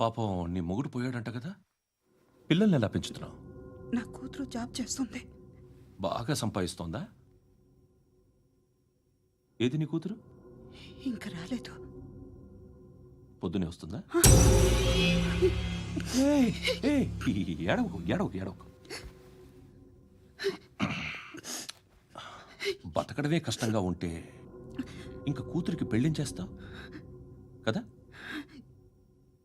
పాపం నీ మొగుడు పోయాడంట కదా. పిల్లల్ని ఎలా పెంచుతున్నావు? నా కూతురు జాబ్ చేస్తుంది. బాగా సంపాదిస్తోందా? ఏది నీ కూతురు? ఇంకా రాలేదు. పొద్దునే వస్తుందా? ఏయ్, ఏయ్, ఏడవకు ఏడవకు ఏడవకు. బతకడమే కష్టంగా ఉంటే ఇంకా కూతురికి పెళ్ళించేస్తావు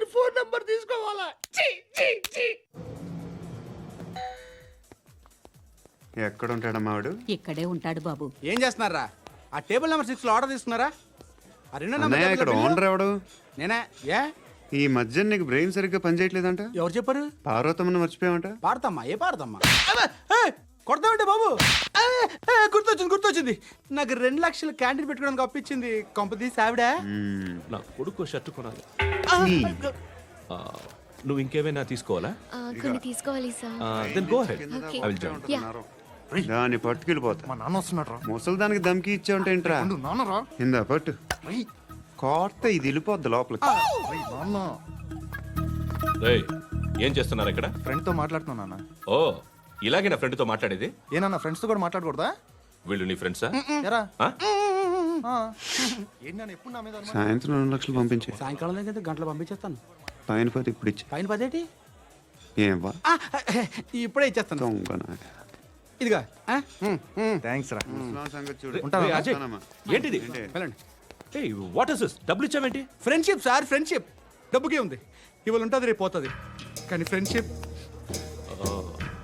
నేను ఫోన్ నెంబర్ తీసుకోవాలా. ఎక్కడ ఉంటాడమ్మా వాడు? ఇక్కడే ఉంటాడు బాబు. ఏం చేస్తున్నారా? ఆ టేబుల్ నెంబర్ సిక్స్లో ఆర్డర్ తీసుకున్నారా? ఆ రెండో నెంబర్ అన్నయ్య ఇక్కడ టేబుల్ ఓనర్ ఎవడు? నేనే? ఏ? ఈ మధ్య నీకు బ్రెయిన్ సరిగ్గా పనిచేయట్లేదంట? ఎవరు చెప్పారు? పార్వతమ్మను మర్చిపోయామంట పాడతామ్మా ఏ పాడతామ్మా? అబ్బా, ఏయ్, కొడతామంటే బాబు. గుర్తొచ్చింది గుర్తొచ్చింది. నాకు రెండు లక్షలు క్యాంటీన్ పెట్టుకోవడానికి అప్పించింది కొంపదీసి ఆవిడ. నా కొడుకు షర్ట్ కొనాలి. ఆ, నువ్వు ఇంకేమైనా తీసుకోవాలా? ఆ, కొన్ని తీసుకోవాలి sir. Then go ahead Okay. I will join దాన్ని పట్టుకెళ్ళిపోతా. మా నాన్న వస్తున్నాడు రా ముసలి దానికి దమ్కి ఇచ్చావంటే ఏంట్రా? నాన్న రా ఇందా పట్టు. కోర్త ఇది వెళ్ళిపోద్ది లోపలికి నాన్న. ఏయ్, ఏం చేస్తున్నారు ఇక్కడ? ఫ్రెండ్తో మాట్లాడుతున్నా నాన్న. ఓ ఇలాగే నా ఫ్రెండ్తో మాట్లాడేది? ఏ నాన్న ఫ్రెండ్స్తో కూడా మాట్లాడకూడదా? వీళ్ళు నీ ఫ్రెండ్సా ఎరా. ఆ? ఆ. ఏంటి నాన్న ఎప్పుడు నా మీద అనుమానం? సాయంత్రం రెండు లక్షలు పంపించే. సాయంకాలం దగ్గర గంటలు పంపించేస్తాను. పైన పది ఇప్పుడు ఇచ్చే. పైన పదేటి ఏం వా? ఆ, ఇప్పుడే ఇచ్చేస్తాను. దొంగ నాయ. ఇదిగా ఆ? థ్యాంక్స్ రా. ఉంటావా? ఏయ్, అజయ్, ఉంటానమ్మా. ఏంటిది? వెళ్ళండి. ఏయ్ వాట్ ఇస్ డబ్బులు ఇచ్చావేంటి ఫ్రెండ్షిప్ సార్ ఫ్రెండ్షిప్ డబ్బుకే ఉంది. ఇవాళ ఉంటుంది రేపు పోతుంది. కానీ ఫ్రెండ్షిప్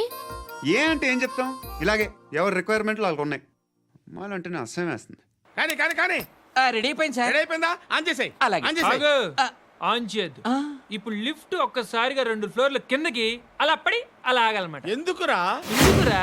ఏ ఏ అంటే ఏం చెప్తాం? ఇలాగే ఎవరి రిక్వైర్మెంట్లు వాళ్ళకు ఉన్నాయి. అమ్మాయిలు అంటేనే అసహ్యం వేస్తుంది. కానీ కానీ కానీ. రెడీ అయిపోయింది రెడీ అయిపోయిందా? ఆన్ చేసేయ్. అలాగే. ఆన్ చేసేయ్. ఆగు. ఆన్ చేయద్దు. ఇప్పుడు లిఫ్ట్ ఒక్కసారిగా రెండు ఫ్లోర్ల కిందకి అలా పడి అలా ఆగాలన్నమాట. ఎందుకురా? ఎందుకురా?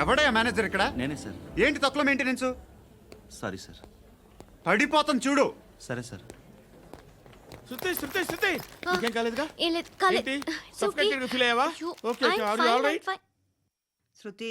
ఎవడే మేనేజర్ ఇక్కడ నేనే సార్ ఏంటి తక్కువ మెయింటెనెన్స్ సారీ సార్ పడిపోతాం చూడు సరే సార్ శృతి శృతి శృతి కాలేదుగా ఏం లేదు కాలేదు ఏంటి? It's okay. Suffocated గా feel అయ్యావా? అయ్యో. I'm fine, all I'm right? fine. Shruti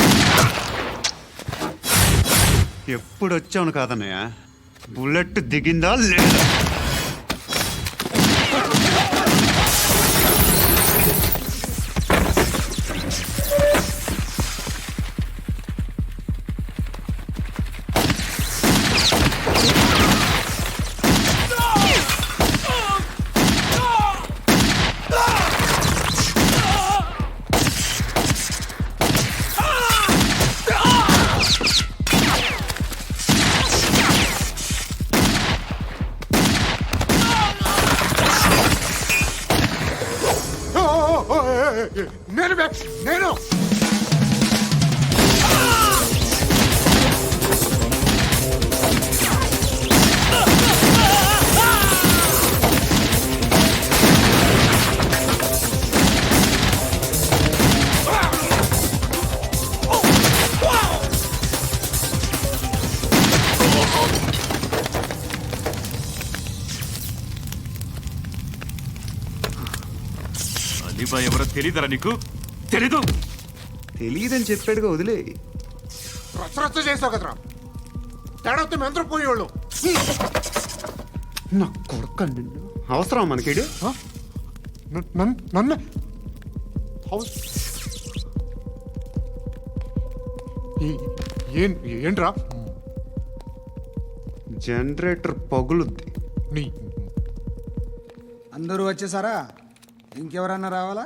ఎప్పుడు వచ్చావును కాదన్నయ్య? బుల్లెట్ దిగిందా లేదా? బే నేను అలీబాయ్ ఎవరో తెలియదరా నీకు? తెలీదు. తెలియదని చెప్పాడుగా వదిలే. రచ్చ రచ్చ చేసావు కదరా. తేడా మెంతరం పోయేవాళ్ళు. నా కొడుకు నిన్ను. అవసరం మనకిడు? నన్ను హౌస్. ఏం ఏంట్రా? జనరేటర్ పగులుద్ది. నీ అందరూ వచ్చేసారా? ఇంకెవరన్నా రావాలా?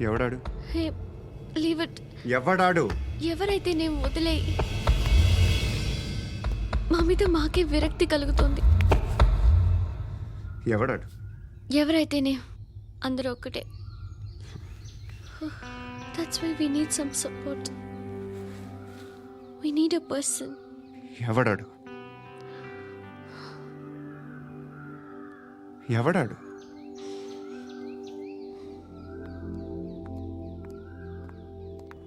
ఎవడాడు? Hey leave it. ఎవడాడు? ఎవరైతే నేను వదిలే మా మీద మాకే విరక్తి కలుగుతుంది. ఎవడాడు? ఎవరైతేనే అందరూ ఒక్కటే. That's why we need some support we need a person ఎవడాడు? ఎవడాడు?